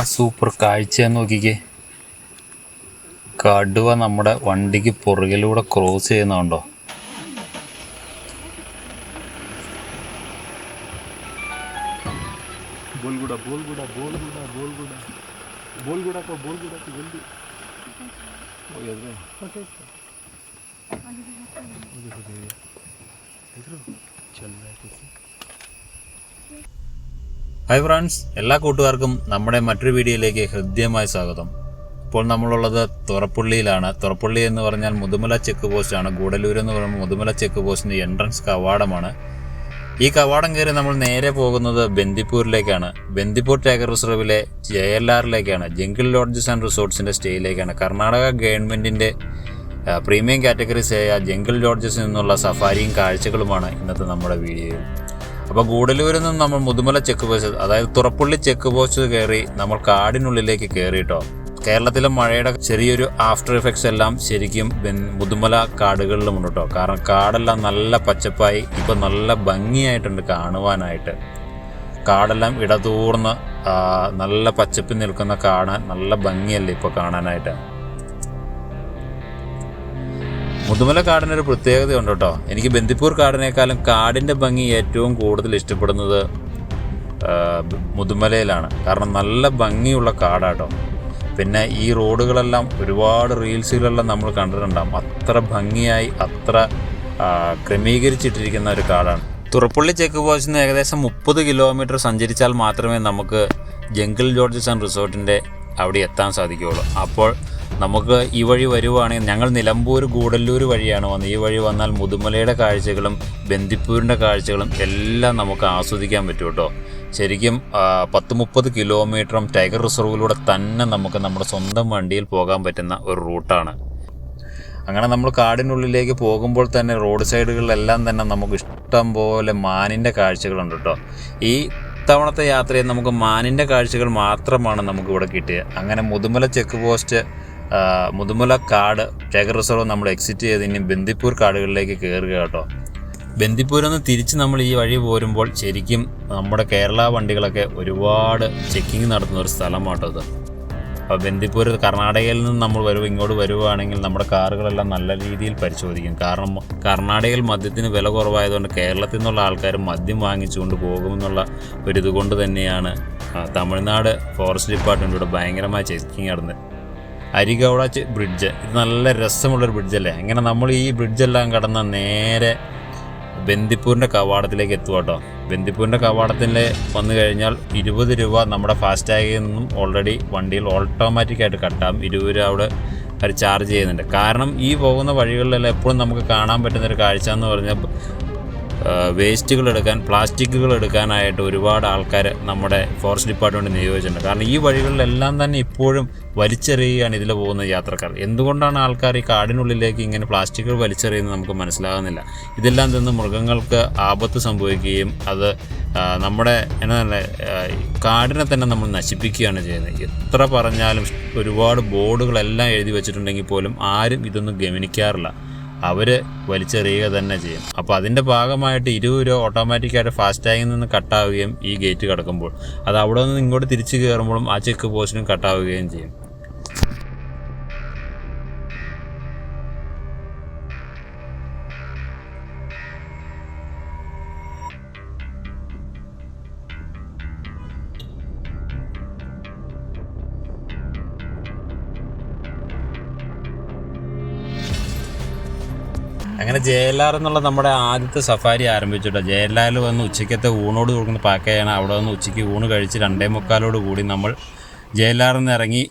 എന്നാ സൂപ്പർ കാഴ്ചയെന്ന് നോക്കിക്കേ കടുവ നമ്മുടെ വണ്ടിക്ക് പുറകിലൂടെ ക്രോസ് ചെയ്യുന്നുണ്ടോ बोलगुड़ा बोलगुड़ा बोलगुड़ा ഹായ് ഫ്രണ്ട്സ് എല്ലാ കൂട്ടുകാർക്കും നമ്മുടെ മറ്റൊരു വീഡിയോയിലേക്ക് ഹൃദ്യമായ സ്വാഗതം. ഇപ്പോൾ നമ്മളുള്ളത് തുറപ്പുള്ളിയിലാണ്. തുറപ്പുള്ളി എന്ന് പറഞ്ഞാൽ മുതുമല ചെക്ക് പോസ്റ്റ് ആണ്. ഗൂഡല്ലൂർ എന്ന് പറയുമ്പോൾ മുതുമല ചെക്ക് പോസ്റ്റിന്റെ എൻട്രൻസ് കവാടമാണ്. ഈ കവാടം കയറി നമ്മൾ നേരെ പോകുന്നത് ബന്ദിപ്പൂരിലേക്കാണ്. ബന്ദിപ്പൂർ ടൈഗർ റിസർവിലെ ജെ എൽ ആറിലേക്കാണ് ജംഗിൾ ലോഡ്ജസ് ആൻഡ് റിസോർട്ട്സിന്റെ സ്റ്റേയിലേക്കാണ് കർണാടക ഗവൺമെന്റിന്റെ പ്രീമിയം കാറ്റഗറീസ് ആയ ജംഗിൾ ലോഡ്ജസിൽ നിന്നുള്ള സഫാരിയും കാഴ്ചകളുമാണ് ഇന്നത്തെ നമ്മുടെ വീഡിയോയിൽ. അപ്പോൾ ഗൂഡല്ലൂരിൽ നിന്ന് നമ്മൾ മുതുമല ചെക്ക് പോസ്റ്റ് അതായത് തുറപ്പുള്ളി ചെക്ക് പോസ്റ്റ് കയറി നമ്മൾ കാടിനുള്ളിലേക്ക് കയറിയിട്ടോ കേരളത്തിലെ മഴയുടെ ചെറിയൊരു ആഫ്റ്റർ എഫക്ട്സ് എല്ലാം ശരിക്കും മുതുമല കാടുകളിലുമുണ്ട് കേട്ടോ കാരണം കാടെല്ലാം നല്ല പച്ചപ്പായി ഇപ്പം നല്ല ഭംഗിയായിട്ടുണ്ട് കാണുവാനായിട്ട്. കാടെല്ലാം ഇടതൂർന്ന് നല്ല പച്ചപ്പ് നിൽക്കുന്ന കാണാൻ നല്ല ഭംഗിയല്ലേ ഇപ്പോൾ കാണാനായിട്ട്. മുതുമല കാടിനൊരു പ്രത്യേകതയുണ്ട് കേട്ടോ. എനിക്ക് ബന്ദിപ്പൂർ കാടിനേക്കാളും കാടിന്റെ ഭംഗി ഏറ്റവും കൂടുതൽ ഇഷ്ടപ്പെടുന്നത് മുതുമലയിലാണ്. കാരണം നല്ല ഭംഗിയുള്ള കാടാട്ടോ. പിന്നെ ഈ റോഡുകളെല്ലാം ഒരുപാട് റീൽസുകളെല്ലാം നമ്മൾ കണ്ടിട്ടുണ്ടാകും അത്ര ഭംഗിയായി അത്ര ക്രമീകരിച്ചിട്ടിരിക്കുന്ന ഒരു കാടാണ്. തുറപ്പള്ളി ചെക്ക് പോസ്റ്റിൽ നിന്ന് ഏകദേശം മുപ്പത് കിലോമീറ്റർ സഞ്ചരിച്ചാൽ മാത്രമേ നമുക്ക് ജംഗിൾ ജോർജസ് ആൻഡ് റിസോർട്ടിന്റെ അവിടെ എത്താൻ സാധിക്കുകയുള്ളൂ. അപ്പോൾ നമുക്ക് ഈ വഴി വരുവാണെങ്കിൽ ഞങ്ങൾ നിലമ്പൂർ ഗൂഡല്ലൂർ വഴിയാണ് വന്നത്. ഈ വഴി വന്നാൽ മുതുമലയുടെ കാഴ്ചകളും ബന്ദിപ്പൂരിന്റെ കാഴ്ചകളും എല്ലാം നമുക്ക് ആസ്വദിക്കാൻ പറ്റും കേട്ടോ. ശരിക്കും പത്ത് മുപ്പത് കിലോമീറ്ററും ടൈഗർ റിസർവിലൂടെ തന്നെ നമുക്ക് നമ്മുടെ സ്വന്തം വണ്ടിയിൽ പോകാൻ പറ്റുന്ന ഒരു റൂട്ടാണ്. അങ്ങനെ നമ്മൾ കാടിനുള്ളിലേക്ക് പോകുമ്പോൾ തന്നെ റോഡ് സൈഡുകളിലെല്ലാം തന്നെ നമുക്ക് ഇഷ്ടം പോലെ മാനിന്റെ കാഴ്ചകളുണ്ട് കേട്ടോ. ഈ ഇത്തവണത്തെ യാത്രയിൽ നമുക്ക് മാനിന്റെ കാഴ്ചകൾ മാത്രമാണ് നമുക്ക് ഇവിടെ കിട്ടിയത്. അങ്ങനെ മുതുമല ചെക്ക് പോസ്റ്റ് മുതുമല കാട് ടൈഗർ റിസർവ് നമ്മൾ എക്സിറ്റ് ചെയ്ത് ഇനി ബന്ദിപ്പൂർ കാടുകളിലേക്ക് കയറുക കേട്ടോ. ബന്ദിപ്പൂരിൽ നിന്ന് തിരിച്ച് നമ്മൾ ഈ വഴി പോരുമ്പോൾ ശരിക്കും നമ്മുടെ കേരള വണ്ടികളൊക്കെ ഒരുപാട് ചെക്കിങ് നടത്തുന്ന ഒരു സ്ഥലമാട്ടോ ഇത്. അപ്പോൾ ബന്ദിപ്പൂർ കർണാടകയിൽ നിന്ന് നമ്മൾ വരുമ്പോൾ ഇങ്ങോട്ട് വരുവാണെങ്കിൽ നമ്മുടെ കാറുകളെല്ലാം നല്ല രീതിയിൽ പരിശോധിക്കും. കാരണം കർണാടകയിൽ മദ്യത്തിന് വില കുറവായതുകൊണ്ട് കേരളത്തിൽ നിന്നുള്ള ആൾക്കാർ മദ്യം വാങ്ങിച്ചുകൊണ്ട് പോകുമെന്നുള്ള ഒരു ഇതുകൊണ്ട് തന്നെയാണ് തമിഴ്നാട് ഫോറസ്റ്റ് ഡിപ്പാർട്ട്മെന്റിലൂടെ ഭയങ്കരമായ ചെക്കിങ് നടന്നത് ചെ- ബ്രിഡ്ജ് ഇത് നല്ല രസമുള്ളൊരു ബ്രിഡ്ജല്ലേ അങ്ങനെ നമ്മൾ ഈ ബ്രിഡ്ജെല്ലാം കടന്ന് നേരെ ബന്ദിപ്പൂരിന്റെ കവാടത്തിലേക്ക് എത്തുക കേട്ടോ ബന്ദിപ്പൂരിന്റെ കവാടത്തിൽ വന്നു കഴിഞ്ഞാൽ ഇരുപത് രൂപ നമ്മുടെ ഫാസ്റ്റാഗിൽ നിന്നും ഓൾറെഡി വണ്ടിയിൽ ഓട്ടോമാറ്റിക്കായിട്ട് കട്ടാം ഇരുപത് രൂപ അവിടെ അവർ ചാർജ് ചെയ്യുന്നുണ്ട്. കാരണം ഈ പോകുന്ന വഴികളിലെല്ലാം എപ്പോഴും നമുക്ക് കാണാൻ പറ്റുന്ന ഒരു കാഴ്ച എന്ന് പറഞ്ഞാൽ വേസ്റ്റുകൾ എടുക്കാൻ പ്ലാസ്റ്റിക്കുകൾ എടുക്കാനായിട്ട് ഒരുപാട് ആൾക്കാർ നമ്മുടെ ഫോറസ്റ്റ് ഡിപ്പാർട്ട്മെന്റ് നിയോഗിച്ചിട്ടുണ്ട്. കാരണം ഈ വഴികളിലെല്ലാം തന്നെ ഇപ്പോഴും വലിച്ചെറിയുകയാണ് ഇതിൽ പോകുന്ന യാത്രക്കാർ. എന്തുകൊണ്ടാണ് ആൾക്കാർ ഈ കാടിനുള്ളിലേക്ക് ഇങ്ങനെ പ്ലാസ്റ്റിക്കുകൾ വലിച്ചെറിയുന്നത് നമുക്ക് മനസ്സിലാകുന്നില്ല? ഇതെല്ലാം നിന്ന് മൃഗങ്ങൾക്ക് ആപത്ത് സംഭവിക്കുകയും അത് നമ്മുടെ എന്നാ കാടിനെ തന്നെ നമ്മൾ നശിപ്പിക്കുകയാണ് ചെയ്യുന്നത്. എത്ര പറഞ്ഞാലും ഒരുപാട് ബോർഡുകളെല്ലാം എഴുതി വെച്ചിട്ടുണ്ടെങ്കിൽ പോലും ആരും ഇതൊന്നും ഗമനിക്കാറില്ല. അവർ വലിച്ചെറിയുക തന്നെ ചെയ്യും. അപ്പോൾ അതിന്റെ ഭാഗമായിട്ട് ഇരുപത് രൂപ ഓട്ടോമാറ്റിക്കായിട്ട് ഫാസ്റ്റാഗിൽ നിന്ന് കട്ടാവുകയും ഈ ഗേറ്റ് കടക്കുമ്പോൾ. അത് അവിടെ നിന്ന് ഇങ്ങോട്ട് തിരിച്ചു കയറുമ്പോഴും ആ ചെക്ക് പോസ്റ്റിനും കട്ടാവുകയും ചെയ്യും. ജെ എൽ ആർ എന്നുള്ള നമ്മുടെ ആദ്യത്തെ സഫാരി ആരംഭിച്ചിട്ടോ. ജെ എൽ ആറിൽ വന്ന് ഉച്ചയ്ക്കത്തെ ഊണോട് കൊടുക്കുന്ന പാക്കയാണ്. അവിടെ വന്ന് ഉച്ചയ്ക്ക് ഊണ് കഴിച്ച് രണ്ടേ മുക്കാലോട് കൂടി നമ്മൾ ജെ എൽ ആറിൽ നിന്ന് ഇറങ്ങി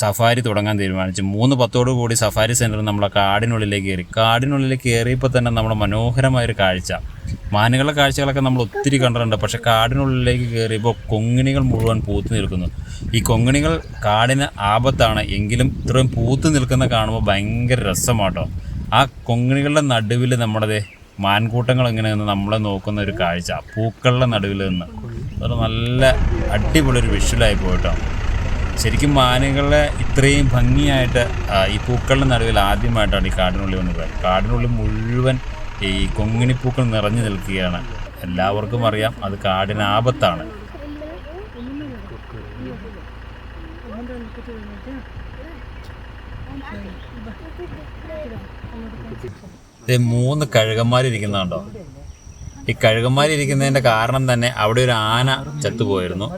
സഫാരി തുടങ്ങാൻ തീരുമാനിച്ചു. മൂന്ന് പത്തോടു കൂടി സഫാരി സെന്റർ നമ്മളെ കാടിനുള്ളിലേക്ക് കയറി. കാടിനുള്ളിലേക്ക് കയറിയപ്പോൾ തന്നെ നമ്മുടെ മനോഹരമായൊരു കാഴ്ച. മാനുകളുടെ കാഴ്ചകളൊക്കെ നമ്മൾ ഒത്തിരി കണ്ടിട്ടുണ്ട്. പക്ഷെ കാടിനുള്ളിലേക്ക് കയറിയപ്പോൾ കൊങ്ങിണികൾ മുഴുവൻ പൂത്ത് നിൽക്കുന്നു. ഈ കൊങ്ങിണികൾ കാടിന് ആപത്താണ്. എങ്കിലും ഇത്രയും പൂത്ത് നിൽക്കുന്ന കാണുമ്പോൾ ഭയങ്കര രസമാട്ടോ. ആ കൊങ്ങിണികളുടെ നടുവിൽ നമ്മുടെ മാൻകൂട്ടങ്ങൾ ഇങ്ങനെ നിന്ന് നമ്മളെ നോക്കുന്ന ഒരു കാഴ്ച. പൂക്കളുടെ നടുവിൽ നിന്ന്. അതൊരു നല്ല അടിപൊളി ഒരു വിഷ്വലായി പോയിട്ടോ. ശരിക്കും മാനുകളെ ഇത്രയും ഭംഗിയായിട്ട് ഈ പൂക്കളുടെ നടുവിൽ ആദ്യമായിട്ടാണ് ഈ കാടിനുള്ളിൽ വന്നത് കാടിനുള്ളിൽ മുഴുവൻ ഈ കൊങ്ങിണിപ്പൂക്കൾ നിറഞ്ഞു നിൽക്കുകയാണ്. എല്ലാവർക്കും അറിയാം അത് കാടിന് ആപത്താണ്. ഇത് മൂന്ന് കഴുകന്മാരിരിക്കുന്നുണ്ടോ? ഈ കഴുകന്മാരിരിക്കുന്നതിന്റെ കാരണം തന്നെ അവിടെ ഒരു ആന ചത്തുപോയിരുന്നു.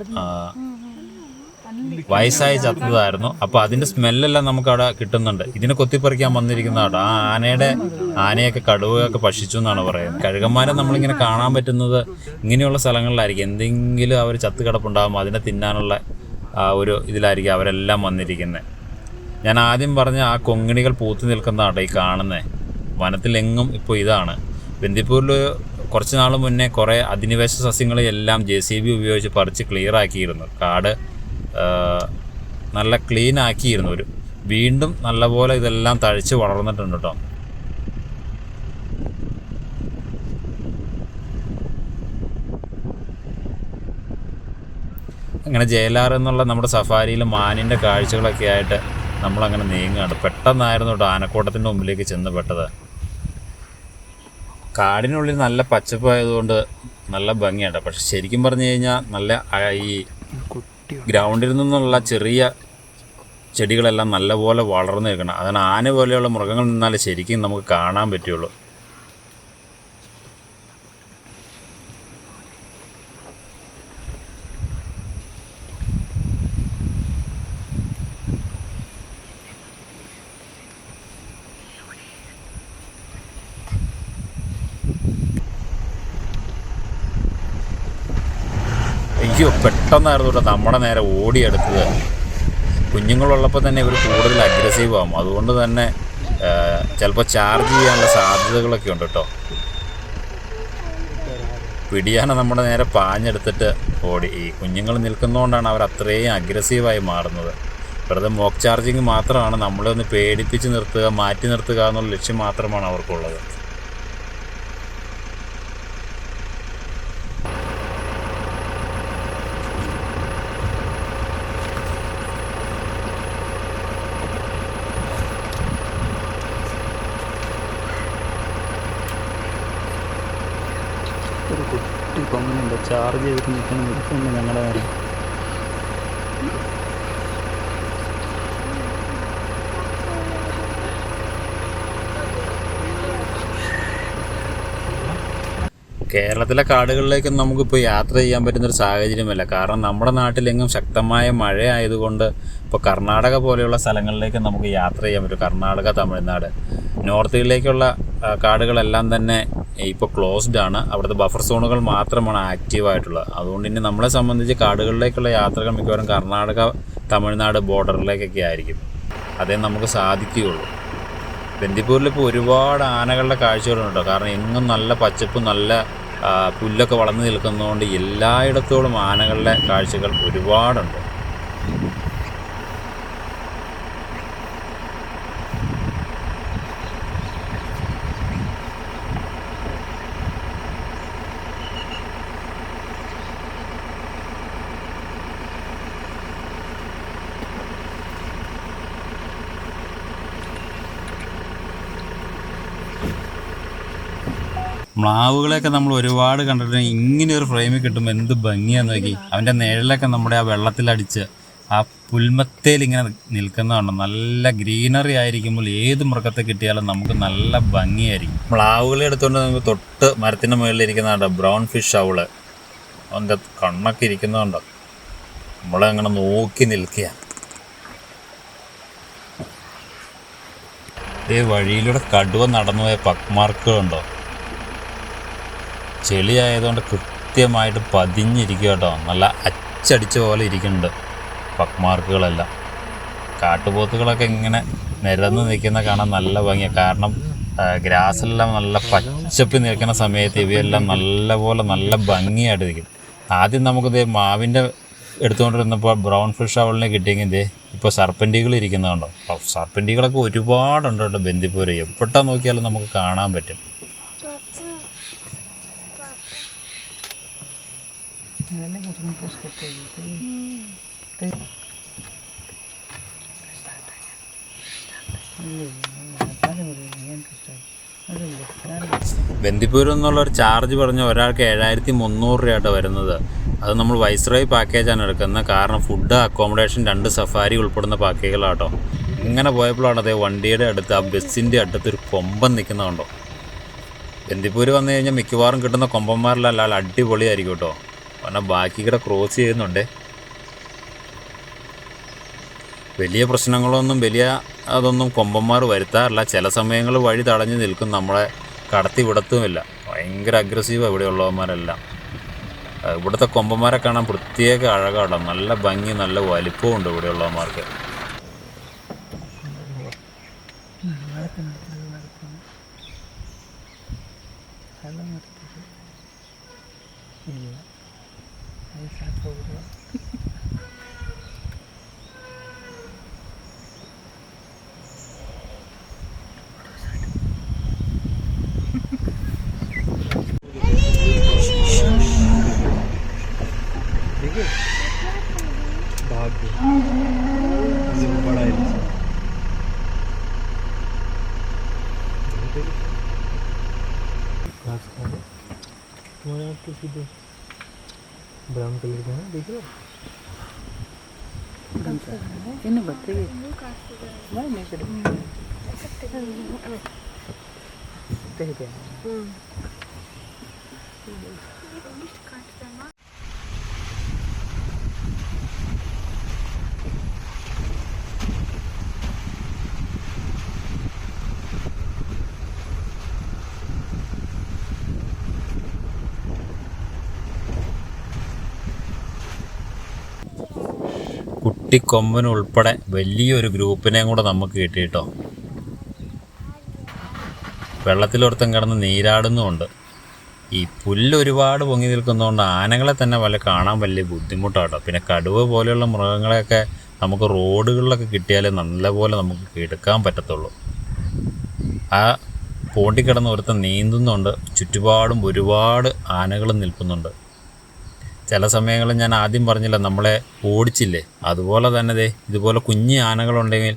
വയസ്സായി ചത്തതായിരുന്നു. അപ്പൊ അതിന്റെ സ്മെല്ലെല്ലാം നമുക്ക് അവിടെ കിട്ടുന്നുണ്ട്. ഇതിനെ കൊത്തിപ്പറിക്കാൻ വന്നിരിക്കുന്നതാട്ടോ. ആ ആനയുടെ ആനയൊക്കെ കടുവയൊക്കെ ഭക്ഷിച്ചു എന്നാണ് പറയുന്നത്. കഴുകന്മാരെ നമ്മളിങ്ങനെ കാണാൻ പറ്റുന്നത് ഇങ്ങനെയുള്ള സ്ഥലങ്ങളിലായിരിക്കും. എന്തെങ്കിലും അവർ ചത്ത് കിടപ്പുണ്ടാകുമ്പോൾ അതിനെ തിന്നാനുള്ള ഒരു ഇതിലായിരിക്കും അവരെല്ലാം വന്നിരിക്കുന്നത് ഞാൻ ആദ്യം പറഞ്ഞ ആ കൊങ്ങിണികൾ പൂത്തു നിൽക്കുന്നതാട്ടോ ഈ കാണുന്നത് വനത്തിലെങ്ങും ഇപ്പോൾ ഇതാണ്. ബന്ദിപ്പൂരിൽ കുറച്ച് നാൾ മുന്നേ കുറേ അധിനിവേശ സസ്യങ്ങളെല്ലാം ജെ സി ബി ഉപയോഗിച്ച് പറിച്ച് ക്ലിയർ ആക്കിയിരുന്നു. കാട് നല്ല ക്ലീൻ ആക്കിയിരുന്നു ഒരു. വീണ്ടും നല്ലപോലെ ഇതെല്ലാം തഴച്ച് വളർന്നിട്ടുണ്ട് കേട്ടോ അങ്ങനെ ജയലാർ എന്നുള്ള നമ്മുടെ സഫാരിയിൽ മാനിന്റെ കാഴ്ചകളൊക്കെ ആയിട്ട് നമ്മളങ്ങനെ നീങ്ങുകയാണ്. പെട്ടെന്നായിരുന്നു കേട്ടോ ആനക്കൂട്ടത്തിന്റെ മുമ്പിലേക്ക് ചെന്ന് പെട്ടത്. കാടിനുള്ളിൽ നല്ല പച്ചപ്പായതുകൊണ്ട് നല്ല ഭംഗിയാണ്. പക്ഷെ ശരിക്കും പറഞ്ഞു കഴിഞ്ഞാൽ നല്ല ഈ ഗ്രൗണ്ടിൽ നിന്നുള്ള ചെറിയ ചെടികളെല്ലാം നല്ലപോലെ വളർന്നു നിൽക്കണം. അതാണ് ആന പോലെയുള്ള മൃഗങ്ങൾ നിന്നാലേ ശരിക്കും നമുക്ക് കാണാൻ പറ്റുള്ളൂ. പെട്ടെന്നായിരുന്നു കേട്ടോ നമ്മുടെ നേരെ ഓടിയെടുത്തത്. കുഞ്ഞുങ്ങളുള്ളപ്പോൾ തന്നെ ഇവർ കൂടുതൽ അഗ്രസീവ് ആകും അതുകൊണ്ട് തന്നെ ചിലപ്പോൾ ചാർജ് ചെയ്യാനുള്ള സാധ്യതകളൊക്കെ ഉണ്ട് കേട്ടോ. പിടിയാന നമ്മുടെ നേരെ പാഞ്ഞെടുത്തിട്ട് ഓടി. ഈ കുഞ്ഞുങ്ങൾ നിൽക്കുന്നതുകൊണ്ടാണ് അവർ അത്രയും അഗ്രസീവായി മാറുന്നത്. വെറുതെ മോക്ക് ചാർജിങ് മാത്രമാണ് നമ്മളെ ഒന്ന് പേടിപ്പിച്ച് നിർത്തുക മാറ്റി നിർത്തുക എന്നുള്ള ലക്ഷ്യം മാത്രമാണ് അവർക്കുള്ളത് ഒരു കൊമ്പനുണ്ട് ചാർജ് ചെയ്തിട്ട് നിൽക്കുന്ന നിൽക്കുന്നുണ്ട് ഞങ്ങളുടെ നേരെ കേരളത്തിലെ കാടുകളിലേക്ക് നമുക്കിപ്പോൾ യാത്ര ചെയ്യാൻ പറ്റുന്നൊരു സാഹചര്യമല്ല. കാരണം നമ്മുടെ നാട്ടിലെങ്ങും ശക്തമായ മഴ ആയതുകൊണ്ട് ഇപ്പോൾ കർണാടക പോലെയുള്ള സ്ഥലങ്ങളിലേക്ക് നമുക്ക് യാത്ര ചെയ്യാൻ പറ്റും. കർണാടക തമിഴ്നാട്. നോർത്തിലേക്കുള്ള കാടുകളെല്ലാം തന്നെ ഇപ്പോൾ ക്ലോസ്ഡ് ആണ്. അവിടുത്തെ ബഫർ സോണുകൾ മാത്രമാണ് ആക്റ്റീവ് ആയിട്ടുള്ളത്. അതുകൊണ്ട് ഇനി നമ്മളെ സംബന്ധിച്ച് കാടുകളിലേക്കുള്ള യാത്രകൾ മിക്കവാറും കർണാടക തമിഴ്നാട് ബോർഡറിലേക്കൊക്കെ ആയിരിക്കും. അതേ നമുക്ക് സാധിക്കുകയുള്ളൂ. ബന്ദിപ്പൂരിൽ ഇപ്പോൾ ഒരുപാട് ആനകളുടെ കാഴ്ചകളുണ്ട്. കാരണം എങ്ങും നല്ല പച്ചപ്പും നല്ല പുല്ലൊക്കെ വളർന്നു നിൽക്കുന്നതുകൊണ്ട് എല്ലായിടത്തോളം ആനകളുടെ കാഴ്ചകൾ ഒരുപാടുണ്ട്. മ്ലാവുകളെയൊക്കെ നമ്മൾ ഒരുപാട് കണ്ടിട്ട് ഇങ്ങനെ ഒരു ഫ്രെയിമിൽ കിട്ടുമ്പോൾ എന്ത് ഭംഗിയാന്ന് നോക്കി. അവന്റെ നിഴലൊക്കെ നമ്മുടെ ആ വെള്ളത്തിലടിച്ച് ആ പുൽമത്തേൽ ഇങ്ങനെ നിൽക്കുന്നതാണ് നല്ല ഗ്രീനറി ആയിരിക്കുമ്പോൾ ഏത് മൃഗത്തെ കിട്ടിയാലും നമുക്ക് നല്ല ഭംഗിയായിരിക്കും. മ്ലാവുകളെ എടുത്തുകൊണ്ട് നമുക്ക് തൊട്ട് മരത്തിന്റെ മുകളിൽ ഇരിക്കുന്നതാണ് ബ്രൗൺ ഫിഷ് അവൾ അവന്റെ കണ്ണൊക്കെ ഇരിക്കുന്നതുണ്ടോ നമ്മളെ അങ്ങനെ നോക്കി നിൽക്കുക ഈ വഴിയിലൂടെ കടുവ നടന്നു നടന്നുപോയ പക്മാർക്കുകളുണ്ടോ ചെളി ആയതുകൊണ്ട് കൃത്യമായിട്ട് പതിഞ്ഞിരിക്കുക കേട്ടോ. നല്ല അച്ചടിച്ച പോലെ ഇരിക്കുന്നുണ്ട് പക്മാർക്കുകളെല്ലാം. കാട്ടുപോത്തുകളൊക്കെ ഇങ്ങനെ നിരന്ന് നിൽക്കുന്ന കാണാൻ നല്ല ഭംഗിയാണ് കാരണം ഗ്രാസെല്ലാം നല്ല പച്ചപ്പ് നിൽക്കുന്ന സമയത്ത് ഇവയെല്ലാം നല്ല പോലെ നല്ല ഭംഗിയായിട്ട് നിൽക്കും. ആദ്യം നമുക്കിത് മാവിന്റെ എടുത്തുകൊണ്ടിരുന്നപ്പോൾ ബ്രൗൺ ഫിഷ് അവളിനെ കിട്ടിയെങ്കിൽ ഇതേ ഇപ്പോൾ സർപ്പന്റികൾ ഇരിക്കുന്നതുണ്ടോ സർപ്പന്റികളൊക്കെ ഒരുപാടുണ്ട് കേട്ടോ ബന്ദിപ്പൂര്. എപ്പോഴാ നോക്കിയാലും നമുക്ക് കാണാൻ പറ്റും. ബന്ദിപ്പൂർ എന്നുള്ള ഒരു ചാർജ് പറഞ്ഞ ഒരാൾക്ക് ഏഴായിരത്തി മുന്നൂറ് രൂപയാട്ടോ വരുന്നത്. അത് നമ്മൾ വൈസ്രോയി പാക്കേജാണ് എടുക്കുന്നത്. കാരണം ഫുഡ് അക്കോമഡേഷൻ രണ്ട് സഫാരി ഉൾപ്പെടുന്ന പാക്കേജുകളാട്ടോ ഇങ്ങനെ പോയപ്പോഴാണ് അതേ വണ്ടിയുടെ അടുത്ത് ആ ബസ്സിന്റെ അടുത്ത് ഒരു കൊമ്പൻ നിൽക്കുന്നതുണ്ടോ ബന്ദിപ്പൂര് വന്നു കഴിഞ്ഞാൽ മിക്കവാറും കിട്ടുന്ന കൊമ്പന്മാരിലല്ല അടിപൊളിയായിരിക്കും കേട്ടോ. കാരണം ബാക്കി കൂടെ ക്രോസ് ചെയ്യുന്നുണ്ട്. വലിയ പ്രശ്നങ്ങളൊന്നും വലിയ അതൊന്നും കൊമ്പന്മാർ വരുത്താറില്ല. ചില സമയങ്ങളിൽ വഴി തടഞ്ഞു നിൽക്കും. നമ്മളെ കടത്തി വിടത്തുമില്ല. ഭയങ്കര അഗ്രസീവാണ് ഇവിടെയുള്ളവന്മാരെല്ലാം ഇവിടുത്തെ കൊമ്പന്മാരെ കാണാൻ പ്രത്യേക അഴകാട്ടോ. നല്ല ഭംഗി നല്ല गए भाग गए बड़ा है किसी दो ब्राउन कलर का है देख लो हो इन्हें बच्चे मैं नहीं करूँ तेरे पे കുട്ടിക്കൊമ്പൻ ഉൾപ്പെടെ വലിയൊരു ഗ്രൂപ്പിനെയും കൂടെ നമുക്ക് കിട്ടിയിട്ടോ വെള്ളത്തിലൊരുത്തം കിടന്ന് നീരാടുന്നുമുണ്ട്. ഈ പുല്ല് ഒരുപാട് പൊങ്ങി നിൽക്കുന്നതുകൊണ്ട് ആനകളെ തന്നെ വല്ല കാണാൻ വലിയ ബുദ്ധിമുട്ടാട്ടോ. പിന്നെ കടുവ പോലെയുള്ള മൃഗങ്ങളെയൊക്കെ നമുക്ക് റോഡുകളിലൊക്കെ കിട്ടിയാലേ നല്ലപോലെ നമുക്ക് എടുക്കാൻ പറ്റത്തുള്ളൂ. ആ പോണ്ടി കിടന്ന് ഒരുത്തൻ നീന്തുന്നുണ്ട്. ചുറ്റുപാടും ഒരുപാട് ആനകൾ നിൽക്കുന്നുണ്ട്. ചില സമയങ്ങളിൽ ഞാൻ ആദ്യം പറഞ്ഞില്ല നമ്മളെ ഓടിച്ചില്ലേ? അതുപോലെ തന്നെ ദേ ഇതുപോലെ കുഞ്ഞു ആനകളുണ്ടെങ്കിൽ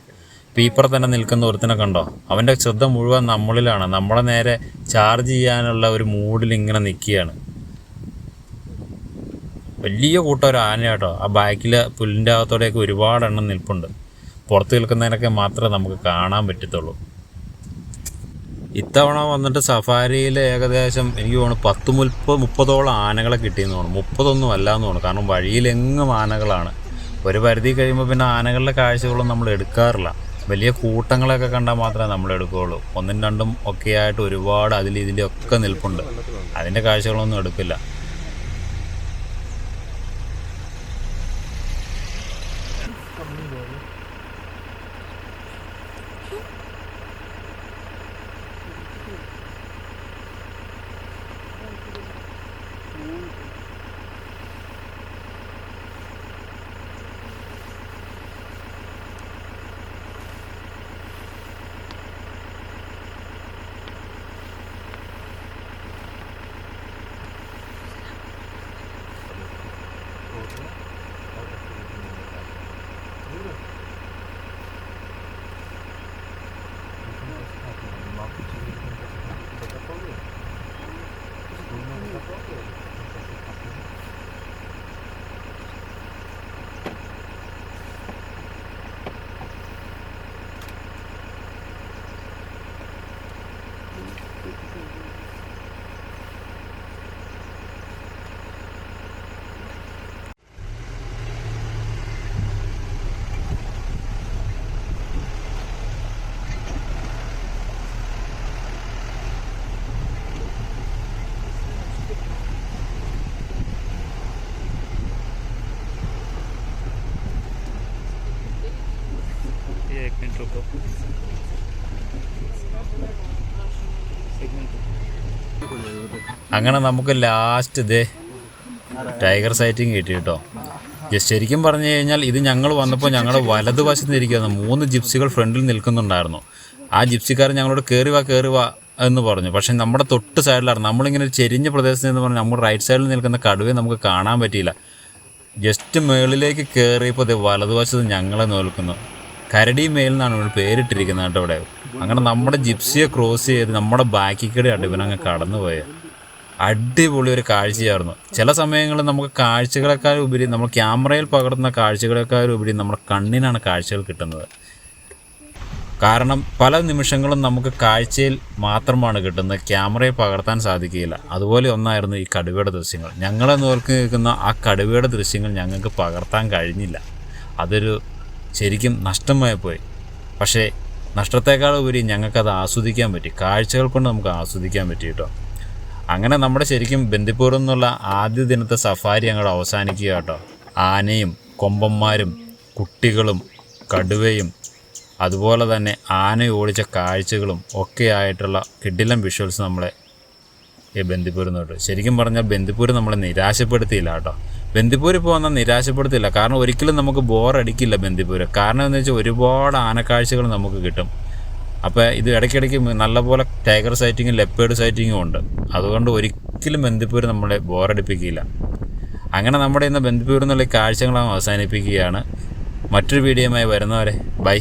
പീപ്പർ തന്നെ നിൽക്കുന്ന ഒരുത്തിനെ കണ്ടോ? അവന്റെ ശ്രദ്ധ മുഴുവൻ നമ്മളിലാണ്. നമ്മളെ നേരെ ചാർജ് ചെയ്യാനുള്ള ഒരു മൂഡിൽ ഇങ്ങനെ നിൽക്കുകയാണ്. വലിയ കൂട്ടം ഒരു ആന കേട്ടോ. ആ ബാക്കിൽ പുല്ലിന്റെ അകത്തോടെയൊക്കെ ഒരുപാട് എണ്ണം നിൽപ്പുണ്ട്. പുറത്ത് നിൽക്കുന്നതിനൊക്കെ മാത്രമേ നമുക്ക് കാണാൻ പറ്റത്തുള്ളൂ. ഇത്തവണ വന്നിട്ട് സഫാരിയിൽ ഏകദേശം എനിക്ക് തോന്നുന്നു പത്ത് മുപ്പത് മുപ്പതോളം ആനകളെ കിട്ടിയെന്ന് തോന്നുന്നു. മുപ്പതൊന്നും അല്ല എന്ന് തോന്നുന്നു. കാരണം വഴിയിലെങ്ങും ആനകളാണ്. ഒരു പരിധി കഴിയുമ്പോൾ പിന്നെ ആനകളുടെ കാഴ്ചകളൊന്നും നമ്മൾ എടുക്കാറില്ല. വലിയ കൂട്ടങ്ങളൊക്കെ കണ്ടാൽ മാത്രമേ നമ്മൾ എടുക്കുകയുള്ളൂ. ഒന്നും രണ്ടും ഒക്കെ ആയിട്ട് ഒരുപാട് അതിൽ ഒക്കെ നിൽപ്പുണ്ട്. അതിന്റെ കാഴ്ചകളൊന്നും എടുക്കില്ല. അങ്ങനെ നമുക്ക് ലാസ്റ്റ് ഇതേ ടൈഗർ സൈറ്റിങ് കിട്ടി കേട്ടോ. ശരിക്കും പറഞ്ഞു കഴിഞ്ഞാൽ ഇത് ഞങ്ങൾ വന്നപ്പോൾ ഞങ്ങളുടെ വലതുവശത്ത് ഇരിക്കുന്ന മൂന്ന് ജിപ്സികൾ ഫ്രണ്ടിൽ നിൽക്കുന്നുണ്ടായിരുന്നു. ആ ജിപ്സിക്കാരൻ ഞങ്ങളോട് കയറി വാ കയറി വാ എന്ന് പറഞ്ഞു. പക്ഷെ നമ്മുടെ തൊട്ട് സൈഡിലാണ് നമ്മളിങ്ങനെ ഒരു ചെരിഞ്ഞ പ്രദേശത്ത് നിന്ന് പറഞ്ഞാൽ നമ്മുടെ റൈറ്റ് സൈഡിൽ നിൽക്കുന്ന കടുവയെ നമുക്ക് കാണാൻ പറ്റിയില്ല. ജസ്റ്റ് മേളിലേക്ക് കയറിയപ്പോൾ ഇത് വലതുവശത്ത് ഞങ്ങളെ നോൽക്കുന്നു. കരടി മേൽ എന്നാണ് ഇവിടെ പേരിട്ടിരിക്കുന്നത് കേട്ടോ ഇവിടെ. അങ്ങനെ നമ്മുടെ ജിപ്സിയെ ക്രോസ് ചെയ്ത് നമ്മുടെ ബാക്കിൽ കൂടെ ഇവനങ്ങ് കടന്നു പോയത് അടിപൊളി ഒരു കാഴ്ചയായിരുന്നു. ചില സമയങ്ങളിൽ നമുക്ക് കാഴ്ചകളെക്കാൾ ഉപരി നമ്മൾ ക്യാമറയിൽ പകർത്തുന്ന കാഴ്ചകളെക്കാൾ ഉപരി നമ്മുടെ കണ്ണിനാണ് കാഴ്ചകൾ കിട്ടുന്നത്. കാരണം പല നിമിഷങ്ങളും നമുക്ക് കാഴ്ചയിൽ മാത്രമാണ് കിട്ടുന്നത്. ക്യാമറയിൽ പകർത്താൻ സാധിക്കുകയില്ല. അതുപോലെ ഒന്നായിരുന്നു ഈ കടുവയുടെ ദൃശ്യങ്ങൾ. ഞങ്ങളെ നോക്കി നിൽക്കുന്ന ആ കടുവയുടെ ദൃശ്യങ്ങൾ ഞങ്ങൾക്ക് പകർത്താൻ കഴിഞ്ഞില്ല. അതൊരു ശരിക്കും നഷ്ടമായി പോയി. പക്ഷേ നഷ്ടത്തെക്കാൾ ഉപരി ഞങ്ങൾക്കത് ആസ്വദിക്കാൻ പറ്റി. കാഴ്ചകൾ കൊണ്ട് നമുക്ക് ആസ്വദിക്കാൻ പറ്റി കേട്ടോ. അങ്ങനെ നമ്മുടെ ശരിക്കും ബന്ദിപ്പൂർ എന്നുള്ള ആദ്യ ദിനത്തെ സഫാരി അങ്ങോട്ട് അവസാനിക്കുക കേട്ടോ. ആനയും കൊമ്പന്മാരും കുട്ടികളും കടുവയും അതുപോലെ തന്നെ ആന ഓടിച്ച കാഴ്ചകളും ഒക്കെ ആയിട്ടുള്ള കിഡിലം വിഷ്വൽസ് നമ്മളെ ഈ ബന്ദിപ്പൂരിൽ നിന്ന് കിട്ടും ശരിക്കും പറഞ്ഞാൽ ബന്ദിപ്പൂർ നമ്മളെ നിരാശപ്പെടുത്തിയില്ല കേട്ടോ. ബന്ദിപ്പൂർ പോകുന്ന നിരാശപ്പെടുത്തില്ല കാരണം ഒരിക്കലും നമുക്ക് ബോറടിക്കില്ല ബന്ദിപ്പൂർ കാരണം എന്ന് വെച്ചാൽ ഒരുപാട് ആനക്കാഴ്ചകൾ നമുക്ക് കിട്ടും. അപ്പോൾ ഇത് ഇടയ്ക്കിടയ്ക്ക് നല്ലപോലെ ടൈഗർ സൈറ്റിങ്ങും ലെപ്പേഡ് സൈറ്റിങ്ങും ഉണ്ട്. അതുകൊണ്ട് ഒരിക്കലും ബന്ദിപ്പൂർ നമ്മളെ ബോറടിപ്പിക്കില്ല അങ്ങനെ നമ്മുടെ ഇന്ന് ബന്ധിപ്പൂർ എന്നുള്ള കാഴ്ചകളാണ് അവസാനിപ്പിക്കുകയാണ്. മറ്റൊരു വീഡിയോയുമായി വരുന്നവരെ ബൈ